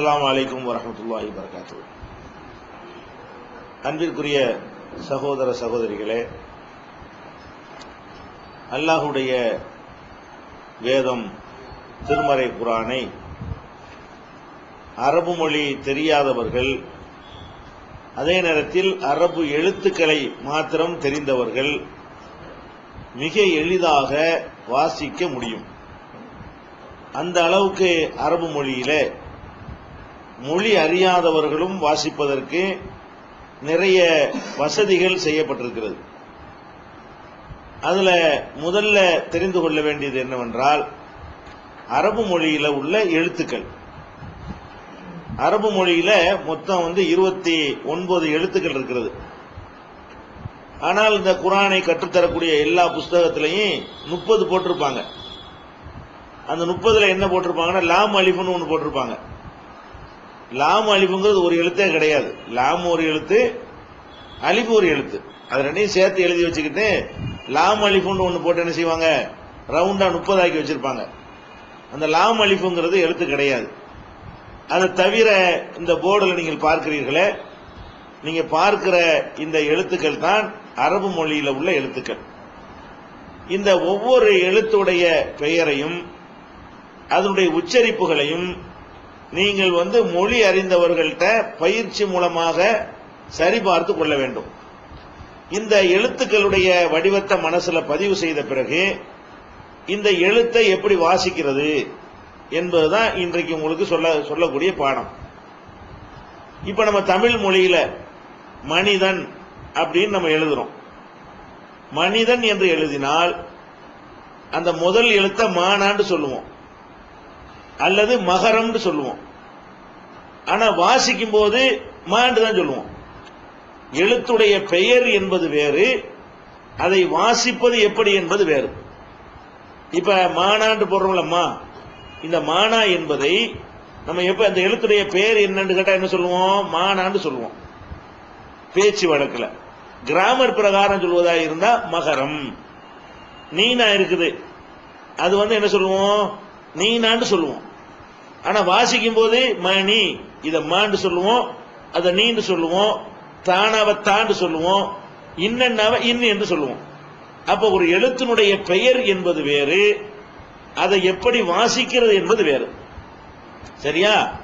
அஸ்லாம் அலைக்கும் வரமத்துல்லாஹி வரகாத்து அன்பிற்குரிய சகோதர சகோதரிகளே அல்லாஹுடைய வேதம் திருமறை குரானை அரபு மொழி தெரியாதவர்கள் அதே நேரத்தில் அரபு எழுத்துக்களை மாத்திரம் தெரிந்தவர்கள் மிக எளிதாக வாசிக்க முடியும். அந்த அளவுக்கு அரபு மொழியில மொழி அறியாதவர்களும் வாசிப்பதற்கு நிறைய வசதிகள் செய்யப்பட்டிருக்கிறது. அதுல முதல்ல தெரிந்து கொள்ள வேண்டியது என்னவென்றால் அரபு மொழியில உள்ள எழுத்துக்கள். அரபு மொழியில மொத்தம் வந்து இருபத்தி ஒன்பது எழுத்துக்கள் இருக்கிறது. ஆனால் இந்த குரானை கற்றுத்தரக்கூடிய எல்லா புஸ்தகத்திலையும் முப்பது போட்டிருப்பாங்க. அந்த முப்பதுல என்ன போட்டிருப்பாங்கன்னா லாம் அலிஃபுன்னு ஒன்று போட்டிருப்பாங்க. லாம் அலிஃபுங்கிறது ஒரு எழுத்தே கிடையாது. லாம் ஒரு எழுத்து அழிப்பு ஒரு எழுத்து. அது ரெண்டையும் சேர்த்து எழுதி வச்சுக்கிட்டு லாம் அலிஃபுன்னு ஒன்று போட்டு என்ன செய்வாங்க? ரவுண்டாக முப்பதாக்கி வச்சுருப்பாங்க. அந்த லாம் அலிஃபுங்கிறது எழுத்து கிடையாது. அதை தவிர இந்த போர்டில் நீங்கள் பார்க்கிறீர்களே நீங்கள் பார்க்கிற இந்த எழுத்துக்கள் தான் அரபு மொழியில் உள்ள எழுத்துக்கள். இந்த ஒவ்வொரு எழுத்துடைய பெயரையும் அதனுடைய உச்சரிப்புகளையும் நீங்கள் வந்து மொழி அறிந்தவர்கள்ட்ட பயிற்சி மூலமாக சரிபார்த்து கொள்ள வேண்டும். இந்த எழுத்துக்களுடைய வடிவத்தை மனசுல பதிவு செய்த பிறகு இந்த எழுத்தை எப்படி வாசிக்கிறது என்பதுதான் இன்றைக்கு உங்களுக்கு சொல்ல சொல்லக்கூடிய பாடம். இப்ப நம்ம தமிழ் மொழியில மனிதன் அப்படின்னு நம்ம எழுதுறோம். மனிதன் என்று எழுதினால் அந்த முதல் எழுத்த மானான்னு சொல்லுவோம். அல்லது மகரம்னு சொல்லுவோம். ஆனா வாசிக்கும் போது மாண்டு தான் சொல்லுவோம். எழுத்துடைய பெயர் என்பது வேறு அதை வாசிப்பது எப்படி என்பது வேறு. இப்ப மானாண்டு போடுறோம்லம்மா இந்த மானா என்பதை நம்ம எப்ப அந்த எழுத்துடைய பெயர் என்னன்னு கேட்டா என்ன சொல்லுவோம்? மானான்னு சொல்லுவோம். பேச்சு வழக்குல. கிராமர் பிரகாரம் சொல்வதா இருந்தா மகரம். நீனா இருக்குது. அது வந்து என்ன சொல்லுவோம்? நீனான்னு சொல்லுவோம். ஆனா வாசிக்கும் போது மணி இத மாண்டு சொல்லுவோம் அத நீண்டு சொல்லுவோம் தானாவ தாண்டு சொல்லுவோம் இன்னன்னாவ இன்னு என்று சொல்லுவோம். அப்ப ஒரு எழுத்தினுடைய பெயர் என்பது வேறு அதை எப்படி வாசிக்கிறது என்பது வேறு. சரியா?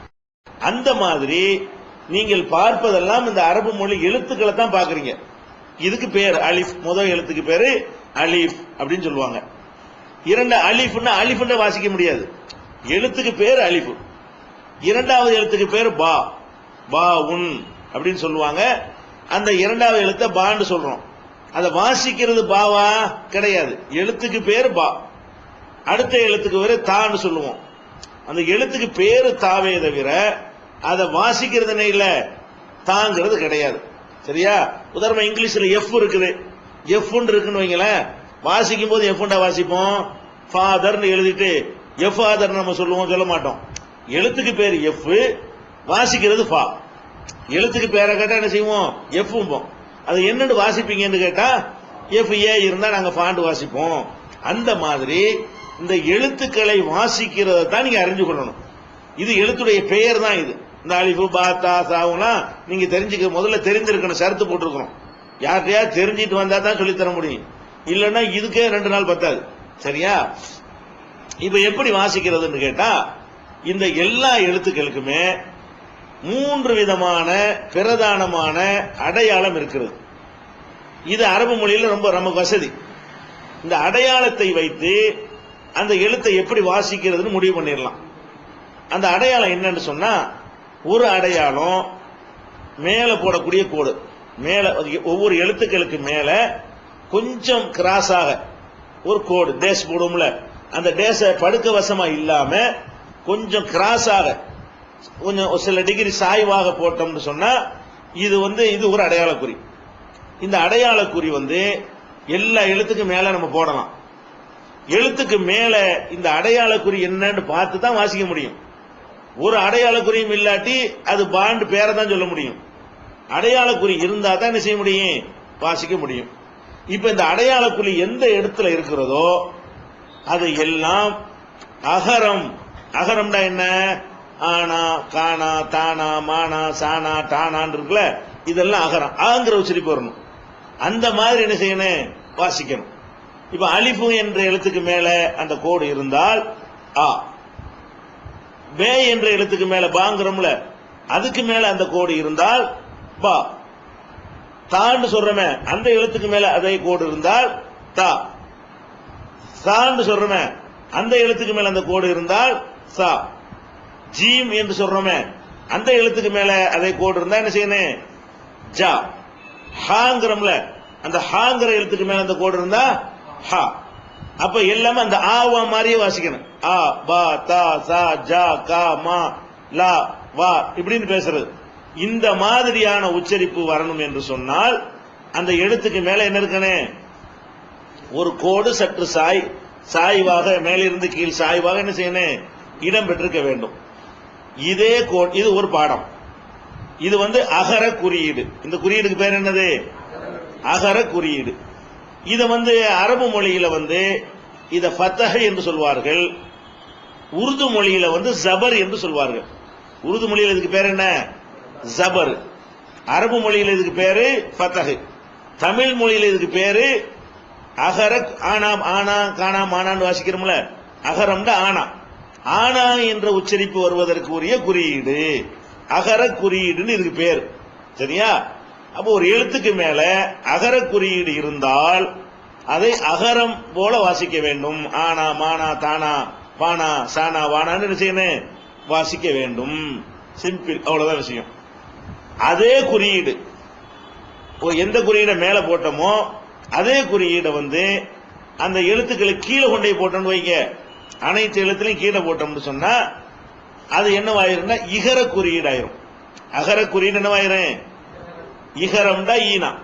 அந்த மாதிரி நீங்கள் பார்ப்பதெல்லாம் இந்த அரபு மொழி எழுத்துக்களை தான் பாக்குறீங்க இதுக்கு பேர் அலிஃப் முதல் எழுத்துக்கு பேரு அலிஃப் அப்படின்னு சொல்லுவாங்க. இரண்டு அலிஃப்னா அலிஃப்னு வாசிக்க முடியாது. எழுத்துக்கு பேர் அலிபு இரண்டாவது எழுத்துக்கு பேர் பா. பா உன் அப்படின்னு சொல்லுவாங்க. அந்த இரண்டாவது எழுத்த பான்னு சொல்றோம். அதை வாசிக்கிறது பாவா கிடையாது. எழுத்துக்கு பேர் பா. அடுத்த எழுத்துக்கு பேரு தான்னு சொல்லுவோம். அந்த எழுத்துக்கு பேரு தாவே தவிர அதை வாசிக்கிறது இல்ல தாங்கிறது கிடையாது. சரியா? உதாரணமா இங்கிலீஷ்ல எஃப் இருக்குது. எஃப் இருக்குன்னு வைங்களேன். வாசிக்கும் போது எஃப் வாசிப்போம்? ஃபாதர்னு எழுதிட்டு எஃப் ஆதர் நம்ம சொல்லுவோம் சொல்ல மாட்டோம். எழுத்துக்கு பேர் எஃப் வாசிக்கிறது ஃபா எழுத்துக்கு பேரை கேட்டா என்ன செய்வோம்? எஃப் அது என்னன்னு வாசிப்பீங்கன்னு கேட்டா எஃப் ஏ இருந்தா நாங்க ஃபாண்டு வாசிப்போம். அந்த மாதிரி இந்த எழுத்துக்களை வாசிக்கிறத தான் நீங்க அறிஞ்சு கொள்ளணும். இது எழுத்துடைய பெயர் தான் இது. இந்த அலிஃபு பாத்தா சாவுலாம் நீங்க தெரிஞ்சுக்க முதல்ல தெரிஞ்சிருக்கணும் சரத்து போட்டிருக்கணும். யார்கிட்டயா தெரிஞ்சிட்டு வந்தா தான் சொல்லித்தர முடியும். இல்லைன்னா இதுக்கே ரெண்டு நாள் பத்தாது. சரியா? இப்ப எப்படி வாசிக்கிறதுன்னு கேட்டா இந்த எல்லா எழுத்துக்களுக்குமே மூன்று விதமான பிரதானமான அடையாளம் இருக்கிறது. இது அரபு மொழியில் ரொம்ப நமக்கு வசதி. இந்த அடையாளத்தை வைத்து அந்த எழுத்தை எப்படி வாசிக்கிறதுன்னு முடிவு பண்ணிடலாம். அந்த அடையாளம் என்னன்னு சொன்னா ஒரு அடையாளம் மேலே போடக்கூடிய கோடு. மேலே ஒவ்வொரு எழுத்துக்களுக்கு மேலே கொஞ்சம் கிராஸாக ஒரு கோடு டேஸ் போடும்ல அந்த டேஸை படுக்க வசமா இல்லாம கொஞ்சம் கிராஸாக கொஞ்சம் சில டிகிரி சாய்வாக போட்டோம்னு சொன்னா இது வந்து இது ஒரு அடையாளக்குறி. இந்த அடையாளக்குறி வந்து எல்லா எழுத்துக்கும் மேல நம்ம போடலாம். எழுத்துக்கு மேல இந்த அடையாளக்குறி என்னன்னு பார்த்து தான் வாசிக்க முடியும். ஒரு அடையாளக்குறியும் இல்லாட்டி அது பாண்டு பேரை தான் சொல்ல முடியும். அடையாளக்குறி இருந்தா தான் என்ன செய்ய முடியும்? வாசிக்க முடியும். இப்ப இந்த அடையாளக்குறி எந்த இடத்துல இருக்கிறதோ அது எல்லாம் அகரம். அகரம்னா என்ன? ஆனா காணா தானா மானா சானா டானான் இருக்குல்ல இதெல்லாம் அகரம். ஆங்கிற உச்சரிப்பு வரணும் அந்த மாதிரி என்ன செய்யணும்? வாசிக்கணும். இப்ப அலிஃபு என்ற எழுத்துக்கு மேல அந்த கோடு இருந்தால் ஆ. பே என்ற எழுத்துக்கு மேல பாங்கிறோம்ல அதுக்கு மேல அந்த கோடு இருந்தால் பா. தான்னு சொல்றமே அந்த எழுத்துக்கு மேல அதே கோடு இருந்தால் தா. சான்னு சொல்றோமே. அந்த எழுத்துக்கு மேல அந்த கோடு இருந்தால் சா. ஜீம் என்று சொல்றோமே. அந்த எழுத்துக்கு மேல அதே கோடு இருந்தா என்ன செய்யணும்? ஜா. ஹாங்கிறோம்ல அந்த ஹாங்கிற எழுத்துக்கு மேல அந்த கோடு இருந்தா ஹா. அப்ப எல்லாமே அந்த ஆவா மாதிரியே வாசிக்கணும். ஆ பா தா சா ஜா கா மா லா வா இப்படின்னு பேசுறது. இந்த மாதிரியான உச்சரிப்பு வரணும் என்று சொன்னால் அந்த எழுத்துக்கு மேல என்ன இருக்கணும்? ஒரு கோடு சற்று சாய் சாய்வாக மேலிருந்து கீழ் சாய்வாக என்ன செய்யணும் இடம் பெற்றிருக்க வேண்டும். இதே கோட் இது ஒரு பாடம். இது வந்து அகர குறியீடு. இந்த குறியீடுக்கு பேர் என்னது? அகர குறியீடு. இதை வந்து அரபு மொழியில வந்து இதை ஃபத்தஹ என்று சொல்வார்கள். உருது மொழியில வந்து ஜபர் என்று சொல்வார்கள். உருது மொழியில் இதுக்கு பேர் என்ன? ஜபர். அரபு மொழியில் இதுக்கு பேரு ஃபத்தஹ். தமிழ் மொழியில் இதுக்கு பேரு அகர ஆனா ஆனா காணாம் மானான்னு வாசிக்கிறோம்ல? அகரம்ட ஆனா. ஆனா என்ற உச்சரிப்பு வருவதற்கு உரிய குறியீடு. அகர குறியீடுன்னு இதுக்கு பேர். சரியா? அப்போ ஒரு எழுத்துக்கு மேல அகர குறியீடு இருந்தால் அதை அகரம் போல வாசிக்க வேண்டும். ஆனா மானா தானா பானா சானா வானான்னு என்ன செய்யணும்? வாசிக்க வேண்டும். சிம்பிள் அவ்வளவுதான் விஷயம். அதே குறியீடு. எந்த குறியீடை மேல போட்டோமோ அதே குறியீடை வந்து அந்த எழுத்துக்களை கீழே கொண்டே போட்டோம்னு வைங்க. அனைத்து எழுத்துலையும் கீழே போட்டோம்னு சொன்னா அது என்னவாயிரும்னா இகர குறியீடாயிரும். அகர குறியீடு என்னவாயிரும் இகரம்டா ஈனா.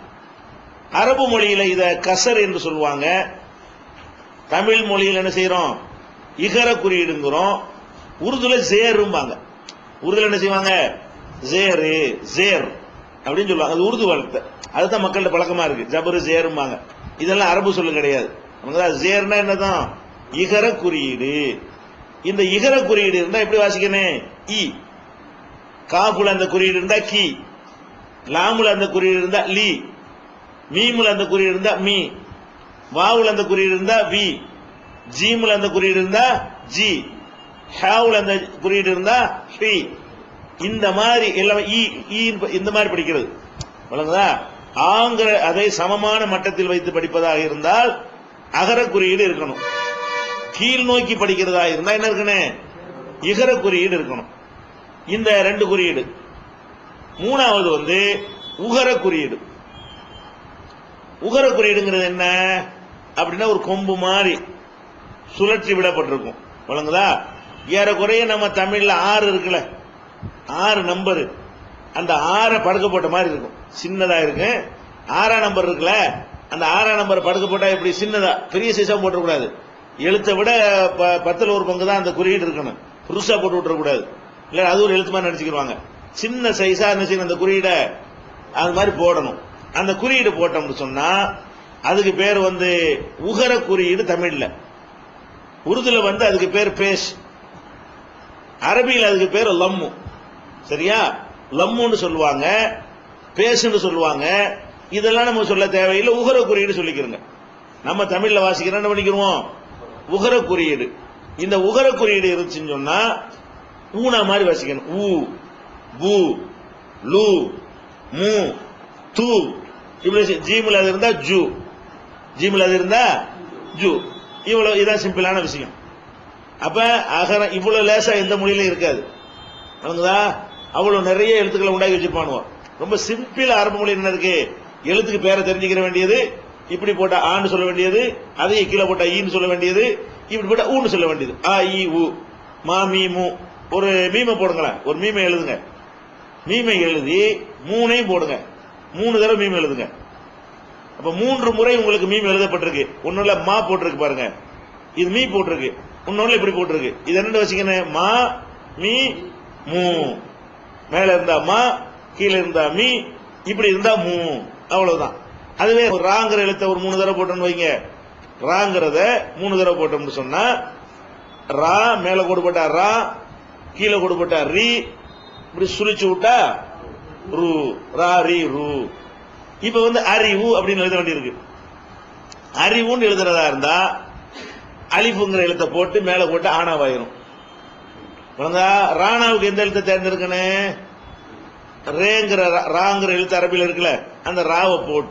அரபு மொழியில இத கசர் என்று சொல்லுவாங்க. தமிழ் மொழியில் என்ன செய்யறோம் இகர குறியீடுங்கிறோம். உருதுல ஜேரும்பாங்க உருதுல என்ன செய்வாங்க? ஜேரு ஜேர் அப்படின்னு சொல்லுவாங்க. அது உருது வளர்த்த அதுதான் மக்கள்கிட்ட பழக்கமா இருக்கு. ஜபரு ஜேரும்பாங்க. இதெல்லாம் அரபு சொல்லு கிடையாது. நமக்கு ஜேர்னா என்னதான்? இகர குறியீடு. இந்த இகர குறியீடு இருந்தா எப்படி வாசிக்கணும்? இ. காஃபுல அந்த குறியீடு இருந்தா கி. லாமுல அந்த குறியீடு இருந்தா லி. மீமுல அந்த குறியீடு இருந்தா மீ. வாவுல அந்த குறியீடு இருந்தா வி. ஜீமுல அந்த குறியீடு இருந்தா ஜி. ஹாவுல அந்த குறியீடு இருந்தா ஹி. இந்த மாதிரி எல்லாமே ஈ இந்த மாதிரி படிக்கிறது. வழங்குதா? ஆங்கிற அதை சமமான மட்டத்தில் வைத்து படிப்பதாக இருந்தால் அகர குறியீடு இருக்கணும். கீழ் நோக்கி படிக்கிறதா இருந்தா என்ன இருக்கணும் இகர குறியீடு இருக்கணும். இந்த ரெண்டு குறியீடு. மூணாவது வந்து உகர குறியீடு உகர குறியீடுங்கிறது என்ன? அப்படின்னா ஒரு கொம்பு மாதிரி சுழற்சி விடப்பட்டிருக்கும். வழங்குதா? ஏறக்குறைய நம்ம தமிழ்ல ஆறு இருக்குல்ல? ஆறு நம்பர் அந்த ஆறை படுக்க போட்ட மாதிரி இருக்கும். சின்னதா இருக்கு ஆறாம் நம்பர் இருக்குல்ல? அந்த ஆறாம் நம்பர் படுக்க போட்டா இப்படி சின்னதா பெரிய சைஸா போட்டுறக்கூடாது. எழுத்தை விட ப- ஒரு பங்கு தான் அந்த குறியீடு இருக்கணும். புதுசா போட்டு விட்டுறக்கூடாது. இல்ல அது ஒரு எழுத்து மாதிரி நினைச்சுக்கிடுவாங்க சின்ன சைஸா என்ன அந்த குறியீடை அது மாதிரி போடணும். அந்த குறியீடு போட்டோம்னு சொன்னா அதுக்கு பேர் வந்து உகர குறியீடு தமிழ்ல. உருதுல வந்து அதுக்கு பேர் பேஷ். அரபியில் அதுக்கு பேர் லம்மு. சரியா? லம்முன்னு சொல்லுவாங்க பேசுன்னு சொல்லுவாங்க இதெல்லாம் நம்ம சொல்ல தேவையில்லை. உகர குறியீடு சொல்லிக்கிறோங்க. நம்ம தமிழ்ல வாசிக்கிறோம் என்ன பண்ணிக்கிறோம் உகர குறியீடு இந்த உகர குறியீடு இருந்துச்சுன்னு சொன்னா ஊனா மாதிரி வாசிக்கணும். ஊ பூ லு மு து. இப்படி ஜீமில் அது இருந்தா ஜூ. ஜீமில் அது இருந்தா ஜூ. இவ்வளவு இதான் சிம்பிளான விஷயம். அப்ப அகரம் இவ்வளவு லேசா எந்த மொழியிலும் இருக்காது. வழங்குதா அவ்வளவு நிறைய எழுத்துக்களை உண்டாக்கி வச்சிருப்பானுவோம் ரொம்ப சிம்பிள் அரபு மொழி என்ன இருக்கு? எழுத்துக்கு பேரை தெரிஞ்சுக்கிற வேண்டியது இப்படி போட்டா ஆன்னு சொல்ல வேண்டியது அதையே கீழே போட்டா ஈன்னு சொல்ல வேண்டியது இப்படி போட்டா ஊன்னு சொல்ல வேண்டியது. ஆ இ உ மா மீ மு. ஒரு மீமை போடுங்களேன். ஒரு மீமை எழுதுங்க. மீமை எழுதி மூணையும் போடுங்க. மூணு தடவை மீம் எழுதுங்க. அப்ப மூன்று முறை உங்களுக்கு மீம் எழுதப்பட்டிருக்கு. ஒண்ணுல மா போட்டிருக்கு பாருங்க. இது மீ போட்டிருக்கு. இன்னொன்னு இப்படி போட்டிருக்கு. இது என்ன வச்சுக்கணும்? மா மீ மூ. மேல இருந்தா மா கீழே இருந்தா மீ. இப்படி இருந்தா மூ அவ்வளவுதான். அதுவே ஒரு ராங்கிற எழுத்த ஒரு மூணு தடவை போட்டோம்னு வைங்க. ராங்கிறத மூணு தடவை போட்டோம்னு சொன்னா ரா மேல கொடுப்பட்டா போட்டா ரா கீழே கொடுப்பட்டா ரீ இப்படி சுழிச்சு விட்டா ரூ. ரா ரி ரூ. இப்ப வந்து அறிவு அப்படின்னு எழுத வேண்டியிருக்கு. அறிவுன்னு எழுதுறதா இருந்தா அலிஃபுங்கிற எழுத்தை போட்டு மேல போட்டு ஆனாவாயிரும் ராணாவுக்கு எந்த எழுத்தை தேர்ந்தெடுக்கணும்? ரேங்கிற ரா- ராங்கிற எழுத்து அரபியில் இருக்குல்ல அந்த ராவை போட்டு